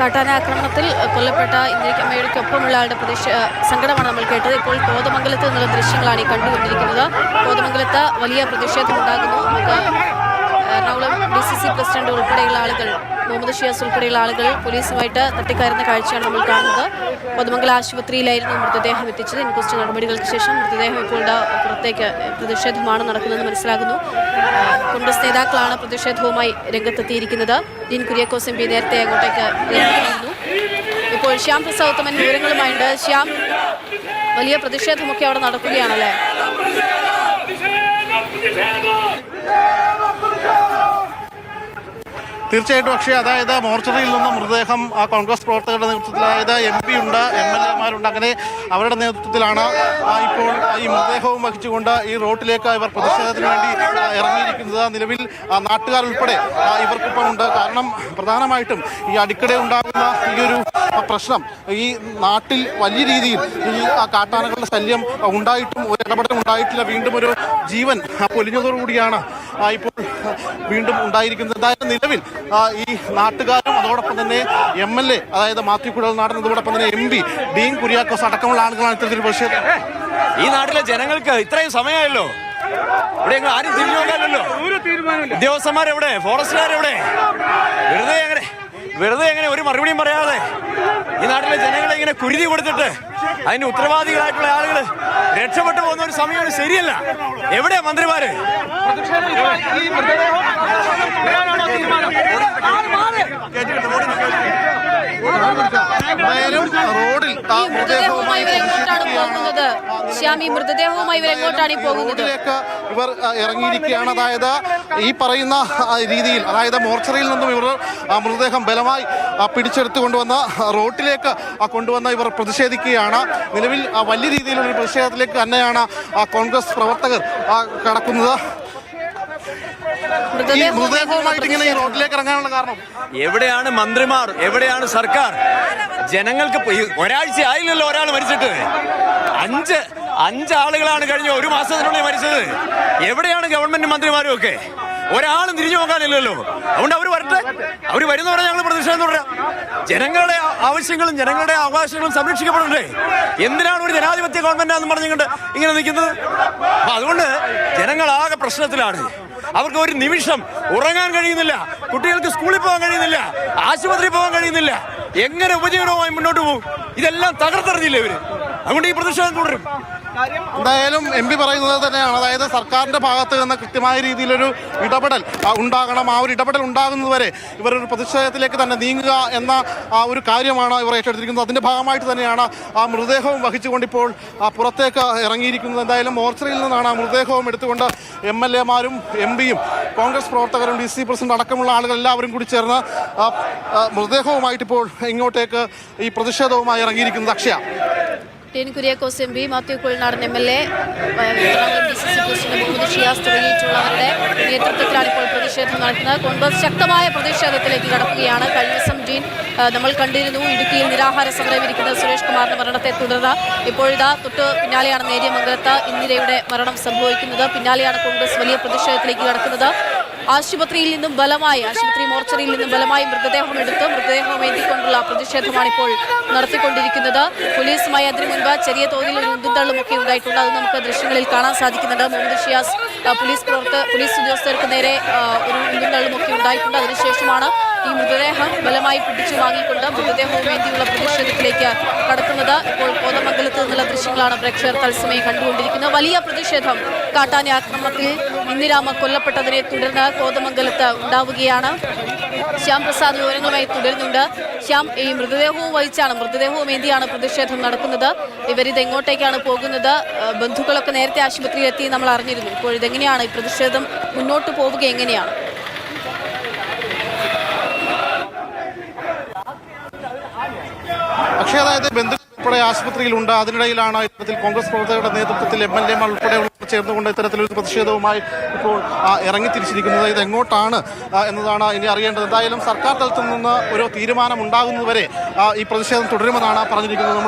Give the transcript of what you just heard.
കാട്ടാന ആക്രമണത്തിൽ കൊല്ലപ്പെട്ട ഇന്ത്യക്കമ്മയുടെക്കൊപ്പമുള്ള ആളുടെ പ്രതീക്ഷ സങ്കടമാണ് നമ്മൾ കേട്ടത്. ഇപ്പോൾ കോതമംഗലത്ത് നിന്നുള്ള ദൃശ്യങ്ങളാണ് ഈ കണ്ടുകൊണ്ടിരിക്കുന്നത്. കോതമംഗലത്ത് വലിയ പ്രതിഷേധമുണ്ടാകുന്നു. നമുക്ക് Ernakulam D C C president ഉൾപ്പെടെയുള്ള ആളുകൾ മുഹമ്മദ് ഷിയാസ് ഉൾപ്പെടെയുള്ള ആളുകൾ പോലീസുമായിട്ട് തട്ടിക്കയറുന്ന കാഴ്ചയാണ് നമ്മൾ കാണുന്നത്. പൊതുമംഗല ആശുപത്രിയിലായിരുന്നു മൃതദേഹം എത്തിച്ചത്. ഇൻക്വസ്റ്റ് നടപടികൾക്ക് ശേഷം മൃതദേഹം ഇപ്പോൾ പുറത്തേക്ക് പ്രതിഷേധമാണ് നടക്കുന്നതെന്ന് മനസ്സിലാകുന്നു. കോൺഗ്രസ് നേതാക്കളാണ് പ്രതിഷേധവുമായി രംഗത്തെത്തിയിരിക്കുന്നത്. ഡീൻ കുര്യാക്കോസ് എം പി നേരത്തെ അങ്ങോട്ടേക്ക് ഇപ്പോൾ ശ്യാം പ്രസാദ് ഉത്തമൻ വിവരങ്ങളുമായുണ്ട്. ശ്യാം വലിയ പ്രതിഷേധമൊക്കെ അവിടെ നടക്കുകയാണല്ലേ? തീർച്ചയായിട്ടും പക്ഷേ അതായത് മോർച്ചറിയിൽ നിന്ന് മൃതദേഹം ആ കോൺഗ്രസ് പ്രവർത്തകരുടെ നേതൃത്വത്തിൽ അതായത് എം പി ഉണ്ട് എം എൽ എമാരുണ്ട്. അങ്ങനെ അവരുടെ നേതൃത്വത്തിലാണ് ഇപ്പോൾ ഈ മൃതദേഹവും വഹിച്ചുകൊണ്ട് ഈ റോട്ടിലേക്ക് ഇവർ പ്രതിഷേധത്തിന് വേണ്ടി ഇറങ്ങിയിരിക്കുന്നത്. നിലവിൽ നാട്ടുകാരുൾപ്പെടെ ഇവർക്കൊപ്പം ഉണ്ട്. കാരണം പ്രധാനമായിട്ടും ഈ അടിക്കടി ഉണ്ടാകുന്ന ഈ ഒരു പ്രശ്നം ഈ നാട്ടിൽ വലിയ രീതിയിൽ ഈ കാട്ടാനകളുടെ ശല്യം ഉണ്ടായിട്ടും ഒരു ഇടപെടൽ ഉണ്ടായിട്ടില്ല. വീണ്ടും ഒരു ജീവൻ പൊലിഞ്ഞതോടുകൂടിയാണ് ഇപ്പോൾ വീണ്ടും ഉണ്ടായിരിക്കുന്നത്. എന്തായാലും നിലവിൽ ഈ നാട്ടുകാരും അതോടൊപ്പം തന്നെ എം എൽ എ അതായത് മാത്യു കുഴൽനാടൻ അതോടൊപ്പം തന്നെ എം പി ഡീൻ കുര്യാക്കോസ് അടക്കമുള്ള ആളുകളാണ് ഇത്തരത്തിൽ പ്രതിഷേധം ഈ നാട്ടിലെ ജനങ്ങൾക്ക് ഇത്രയും സമയമായല്ലോ. ഇവിടെ ആരും തിരിഞ്ഞു നോക്കാനല്ലോ ഉദ്യോഗസ്ഥന്മാരെവിടെ? ഫോറസ്റ്റുകാരെവിടെ? വെറുതെ എങ്ങനെ വെറുതെ എങ്ങനെ ഒരു മറുപടിയും പറയാതെ ഈ നാട്ടിലെ ജനങ്ങളെ ഇങ്ങനെ കുരുതി കൊടുത്തിട്ട് അതിന് ഉത്തരവാദികളായിട്ടുള്ള ആളുകൾ രക്ഷപ്പെട്ടു പോകുന്ന ഒരു സമയമാണ് ശരിയല്ല. എവിടെയാ മന്ത്രിമാര്? റോഡിൽ പോകുന്നത് ശ്യാമി മൃതദേഹവുമായി ഇവർ എങ്ങോട്ടാണ് ഈ പോകുന്നത്? ഇവർ ഇറങ്ങിയിരിക്കുകയാണ്. അതായത് ഈ പറയുന്ന രീതിയിൽ അതായത് മോർച്ചറിയിൽ നിന്നും ഇവർ ആ മൃതദേഹം ബലമായി പിടിച്ചെടുത്തു കൊണ്ടുവന്ന റോട്ടിലേക്ക് കൊണ്ടുവന്ന ഇവർ പ്രതിഷേധിക്കുകയാണ്. നിലവിൽ വലിയ രീതിയിലുള്ള ഒരു പ്രതിഷേധത്തിലേക്ക് തന്നെയാണ് ആ, കോൺഗ്രസ് പ്രവർത്തകർ കടക്കുന്നത്. മൃതദേഹവുമായിട്ട് ഇങ്ങനെ ഈ റോഡിലേക്ക് ഇറങ്ങാനുള്ള കാരണം? എവിടെയാണ് മന്ത്രിമാർ? എവിടെയാണ് സർക്കാർ? ജനങ്ങൾക്ക് ഒരാഴ്ച ആയില്ലല്ലോ ഒരാൾ മരിച്ചിട്ട്. അഞ്ച് അഞ്ചാളുകളാണ് കഴിഞ്ഞ ഒരു മാസത്തിനുള്ളിൽ മരിച്ചത്. എവിടെയാണ് ഗവൺമെന്റ് മന്ത്രിമാരും ഒക്കെ? ഒരാളും തിരിഞ്ഞു നോക്കാനില്ലല്ലോ. അതുകൊണ്ട് അവർ വരട്ടെ. അവർ വരുന്നവരെ ഞങ്ങൾ പ്രതിഷേധം തുടരാം. ജനങ്ങളുടെ ആവശ്യങ്ങളും ജനങ്ങളുടെ അവകാശങ്ങളും സംരക്ഷിക്കപ്പെടണ്ടേ? എന്തിനാണ് ഒരു ജനാധിപത്യ ഗവൺമെന്റാന്ന് പറഞ്ഞുകൊണ്ട് ഇങ്ങനെ നിൽക്കുന്നത്? അപ്പൊ അതുകൊണ്ട് ജനങ്ങളാകെ പ്രശ്നത്തിലാണ്. അവർക്ക് ഒരു നിമിഷം ഉറങ്ങാൻ കഴിയുന്നില്ല. കുട്ടികൾക്ക് സ്കൂളിൽ പോകാൻ കഴിയുന്നില്ല. ആശുപത്രിയിൽ പോകാൻ കഴിയുന്നില്ല. എങ്ങനെ ഉപജീവനവുമായി മുന്നോട്ട് പോകും? ഇതെല്ലാം തകർത്തെറിഞ്ഞില്ലേ ഇവർ? അതുകൊണ്ട് ഈ പ്രതിഷേധം തുടരും. എന്തായാലും എം പി പറയുന്നത് തന്നെയാണ്. അതായത് സർക്കാരിന്റെ ഭാഗത്ത് നിന്ന് കൃത്യമായ രീതിയിലൊരു ഇടപെടൽ ഉണ്ടാകണം. ആ ഒരു ഇടപെടൽ ഉണ്ടാകുന്നതുവരെ ഇവരൊരു പ്രതിഷേധത്തിലേക്ക് തന്നെ നീങ്ങുക എന്ന ആ ഒരു കാര്യമാണ് ഇവർ ഏറ്റെടുത്തിരിക്കുന്നത്. അതിന്റെ ഭാഗമായിട്ട് തന്നെയാണ് ആ മൃതദേഹവും വഹിച്ചുകൊണ്ടിപ്പോൾ പുറത്തേക്ക് ഇറങ്ങിയിരിക്കുന്നത്. എന്തായാലും മോർച്ചറിയിൽ നിന്നാണ് ആ മൃതദേഹവും എടുത്തുകൊണ്ട് എം എൽ എമാരും എം പിയും കോൺഗ്രസ് പ്രവർത്തകരും ഡി സി പ്രസിഡന്റ് അടക്കമുള്ള ആളുകൾ എല്ലാവരും കൂടി ചേർന്ന് ഇപ്പോൾ ഇങ്ങോട്ടേക്ക് ഈ പ്രതിഷേധവുമായി ഇറങ്ങിയിരിക്കുന്നത് Akshaya. T N Kuriakose M P Mathew Kuzhalnadan M L A Shiyas തുടങ്ങിയിട്ടുള്ളവരുടെ നേതൃത്വത്തിലാണ് ഇപ്പോൾ പ്രതിഷേധം നടക്കുന്നത്. കോൺഗ്രസ് ശക്തമായ പ്രതിഷേധത്തിലേക്ക് കടക്കുകയാണ്. കഴിഞ്ഞ ദിവസം ഡീൻ നമ്മൾ കണ്ടിരുന്നു ഇടുക്കിയിൽ നിരാഹാര സമരം ഇരിക്കുന്ന സുരേഷ് കുമാറിന്റെ മരണത്തെ തുടർന്ന് ഇപ്പോഴിതാ തൊട്ട് പിന്നാലെയാണ് നേരിയ മംഗലത്ത് ഇന്ദിരയുടെ മരണം സംഭവിക്കുന്നത്. പിന്നാലെയാണ് കോൺഗ്രസ് വലിയ പ്രതിഷേധത്തിലേക്ക് കടക്കുന്നത്. ആശുപത്രിയിൽ നിന്നും ബലമായി ആശുപത്രി മോർച്ചറിയിൽ നിന്നും ബലമായി മൃതദേഹം എടുത്ത് മൃതദേഹം ഏന്തിക്കൊണ്ടുള്ള പ്രതിഷേധമാണ് ഇപ്പോൾ നടത്തിക്കൊണ്ടിരിക്കുന്നത്. പോലീസുമായി അതിനു മുൻപ് ചെറിയ തോതിൽ ഒരു ഉന്തുന്തള്ളും ഒക്കെ ഉണ്ടായിട്ടുണ്ട്. അത് നമുക്ക് ദൃശ്യങ്ങളിൽ കാണാൻ സാധിക്കുന്നുണ്ട്. മുഹമ്മദ് ഷിയാസ് പോലീസ് പ്രവർത്തക പോലീസ് ഉദ്യോഗസ്ഥർക്ക് നേരെ ഒരു ഉന്തുന്തള്ളും ഒക്കെ ഉണ്ടായിട്ടുണ്ട്. അതിനുശേഷമാണ് ഈ മൃതദേഹം ബലമായി പിടിച്ചു വാങ്ങിക്കൊണ്ട് മൃതദേഹവും വേണ്ടിയുള്ള പ്രതിഷേധത്തിലേക്ക് കടക്കുന്നത്. ഇപ്പോൾ കോതമംഗലത്ത് നിന്നുള്ള ദൃശ്യങ്ങളാണ് പ്രേക്ഷകർ തത്സമയം കണ്ടുകൊണ്ടിരിക്കുന്നത്. വലിയ പ്രതിഷേധം. കാട്ടാന ആക്രമണത്തിൽ ഇന്ദിരാമ കൊല്ലപ്പെട്ടതിനെ തുടർന്ന് കോതമംഗലത്ത് ഉണ്ടാവുകയാണ്. ശ്യാം പ്രസാദ് വിവരങ്ങളുമായി തുടരുന്നുണ്ട്. ശ്യാം ഈ മൃതദേഹവും വഹിച്ചാണ് മൃതദേഹവും ഏന്തിയാണ് പ്രതിഷേധം നടക്കുന്നത്? ഇവരിത് എങ്ങോട്ടേക്കാണ് പോകുന്നത്? ബന്ധുക്കളൊക്കെ നേരത്തെ ആശുപത്രിയിൽ എത്തി നമ്മൾ അറിഞ്ഞിരുന്നു. ഇപ്പോൾ ഇതെങ്ങനെയാണ് ഈ പ്രതിഷേധം മുന്നോട്ട് പോവുക? എങ്ങനെയാണ്? പക്ഷേ അതായത് ബന്ധുക്കൾ ഉൾപ്പെടെ ആശുപത്രിയിലുണ്ട്. അതിനിടയിലാണ് ഇത്തരത്തിൽ കോൺഗ്രസ് പ്രവർത്തകരുടെ നേതൃത്വത്തിൽ എം എൽ എമാർ ഉൾപ്പെടെ ചേർന്നുകൊണ്ട് ഇത്തരത്തിലൊരു പ്രതിഷേധവുമായി ഇപ്പോൾ ഇറങ്ങിത്തിരിച്ചിരിക്കുന്നത്. ഇത് എങ്ങോട്ടാണ് എന്നതാണ് ഇനി അറിയേണ്ടത്. എന്തായാലും സർക്കാർ തലത്തിൽ നിന്ന് ഒരു തീരുമാനം ഉണ്ടാകുന്നതുവരെ ഈ പ്രതിഷേധം തുടരുമെന്നാണ് പറഞ്ഞിരിക്കുന്നത്.